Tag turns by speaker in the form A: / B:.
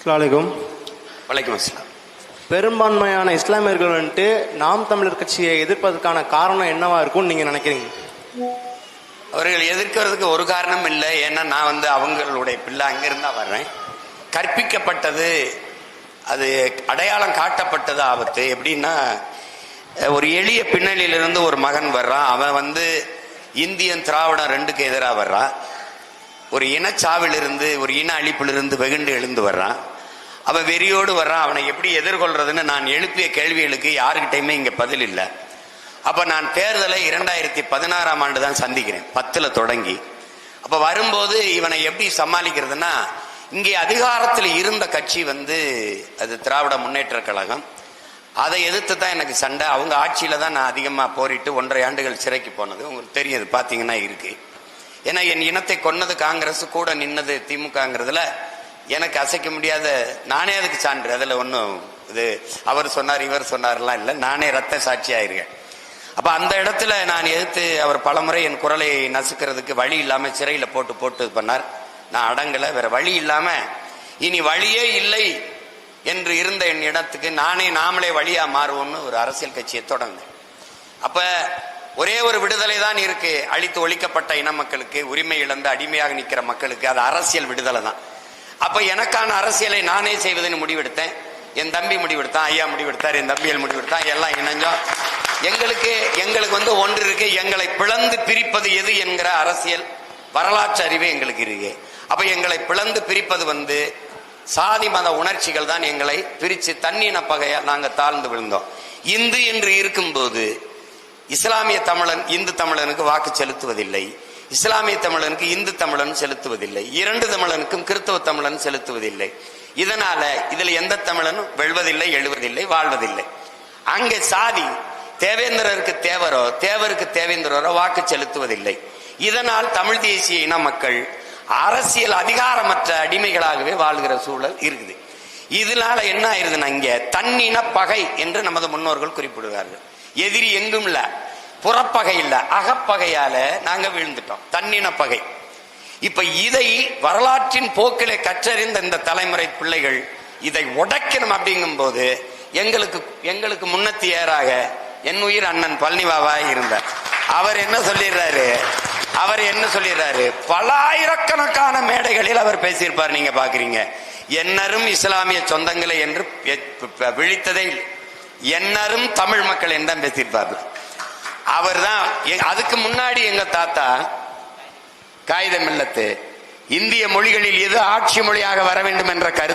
A: அஸ்லாமலைக்கும்.
B: வலைக்கம் அஸ்லாம்.
A: பெரும்பான்மையான இஸ்லாமியர்கள் வந்துட்டு நாம் தமிழர் கட்சியை எதிர்ப்பதற்கான காரணம் என்னவா இருக்கும்னு நீங்க நினைக்கிறீங்க?
B: அவர்கள் எதிர்க்கிறதுக்கு ஒரு காரணம் இல்லை. ஏன்னா நான் வந்து அவங்களுடைய பிள்ளை அங்கிருந்தா வர்றேன். கற்பிக்கப்பட்டது அது அடையாளம் காட்டப்பட்டது ஆபத்து. எப்படின்னா ஒரு எளிய பின்னணியிலிருந்து ஒரு மகன் வர்றான். அவன் வந்து இந்தியன் திராவிடம் ரெண்டுக்கு எதிராக வர்றான். ஒரு இனச்சாவிலிருந்து ஒரு இன அழிப்பிலிருந்து வெகுண்டு எழுந்து வர்றான். அவன் வெறியோடு வர்றான். அவனை எப்படி எதிர்கொள்றதுன்னு நான் எழுப்பிய கேள்விகளுக்கு யாருக்கிட்டையுமே இங்கே பதில் இல்லை. அப்போ நான் தேர்தலை இரண்டாயிரத்தி பதினாறாம் ஆண்டு தான் சந்திக்கிறேன். பத்தில் தொடங்கி. அப்போ வரும்போது இவனை எப்படி சமாளிக்கிறதுனா இங்கே அதிகாரத்தில் இருந்த கட்சி வந்து அது திராவிட முன்னேற்ற கழகம். அதை எதிர்த்து தான் எனக்கு சண்டை. அவங்க ஆட்சியில் தான் நான் அதிகமாக போரிட்டு ஒன்றரை ஆண்டுகள் சிறைக்கு போனது. உங்களுக்கு தெரியும் பார்த்தீங்கன்னா இருக்குது ஏன்னா என் இனத்தை கொன்னது காங்கிரஸ் கூட நின்னது திமுகங்கிறதுல எனக்கு அசைக்க முடியாத நானே அதுக்கு சான்று. அதுல ஒன்றும் இது அவர் சொன்னார் இவர் சொன்னார்லாம் இல்லை. நானே ரத்த சாட்சியாயிருக்கேன் அப்போ அந்த இடத்துல நான் எதிர்த்து அவர் பலமுறை என் குரலை நசுக்கிறதுக்கு வழி இல்லாமல் சிறையில் போட்டு போட்டு இது பண்ணார். நான் அடங்கலை வேற வழி இல்லாமல் இனி வழியே இல்லை என்று இருந்த என் இடத்துக்கு நானே நாமளே வழியாக மாறுவோம்னு ஒரு அரசியல் கட்சியை தொடர்ந்தேன். அப்போ ஒரே ஒரு விடுதலை தான் இருக்கு. அழித்து ஒழிக்கப்பட்ட இன மக்களுக்கு உரிமை இழந்து அடிமையாக நிற்கிற மக்களுக்கு அது அரசியல் விடுதலை தான். அப்ப எனக்கான அரசியலை நானே செய்வதுன்னு முடிவெடுத்தேன். என் தம்பி முடிவெடுத்தான் ஐயா முடிவெடுத்தார் என் தம்பிகள் முடிவெடுத்தான் எல்லாம் இணைஞ்சோம். எங்களுக்கு எங்களுக்கு வந்து ஒன்று இருக்கு எங்களை பிளந்து பிரிப்பது எது என்கிற அரசியல். வரலாற்று அறிவு எங்களுக்கு இருக்கு. அப்ப எங்களை பிளந்து பிரிப்பது வந்து சாதி மத உணர்ச்சிகள் தான் எங்களை பிரித்து தண்ணீன பகையாக நாங்கள் தாழ்ந்து விழுந்தோம். இந்து என்று இருக்கும்போது இஸ்லாமிய தமிழன் இந்து தமிழனுக்கு வாக்கு செலுத்துவதில்லை. இஸ்லாமிய தமிழனுக்கு இந்து தமிழன் செலுத்துவதில்லை. இரண்டு தமிழனுக்கும் கிறிஸ்தவ தமிழன் செலுத்துவதில்லை. இதனால இதுல எந்த தமிழனும் வெல்வதில்லை எழுவதில்லை வாழ்வதில்லை. அங்கே சாதி தேவேந்திரருக்கு தேவரோ தேவருக்கு தேவேந்திரரோ வாக்கு செலுத்துவதில்லை. இதனால் தமிழ் தேசிய இன மக்கள் அரசியல் அதிகாரமற்ற அடிமைகளாகவே வாழ்கிற சூழல் இருக்குது. இதனால என்ன ஆயிருதுன்னா இங்க தன்னின பகை என்று நமது முன்னோர்கள் குறிப்பிடுவார்கள். எதிரி எங்கும் இல்லை புறப்பகை இல்ல அகப்பகையால நாங்க விழுந்துட்டோம். தன்னின பகை. இப்ப இதை வரலாற்றின் போக்கிலே கற்றறிந்த இந்த தலைமுறை பிள்ளைகள் இதை உடைக்கணும் அப்படிங்கும் போது எங்களுக்கு எங்களுக்கு முன்னத்தி ஏறாக என் உயிர் அண்ணன் பழனிவாவா இருந்தார். அவர் என்ன சொல்லிடுறாரு? அவர் என்ன சொல்லிடுறாரு? பல ஆயிரக்கணக்கான மேடைகளில் அவர் பேசியிருப்பார் நீங்க பாக்குறீங்க. என்னரும் இஸ்லாமிய சொந்தங்களை என்று விழித்ததை என்னரும் தமிழ் மக்கள் என்று தான் பேசியிருப்பார் அவர் தான் அதுக்கு முன்னாடி எங்க தாத்தா காகிதம் இல்லத்து இந்திய மொழிகளில் எது ஆட்சி மொழியாக வர வேண்டும் என்ற கருத்து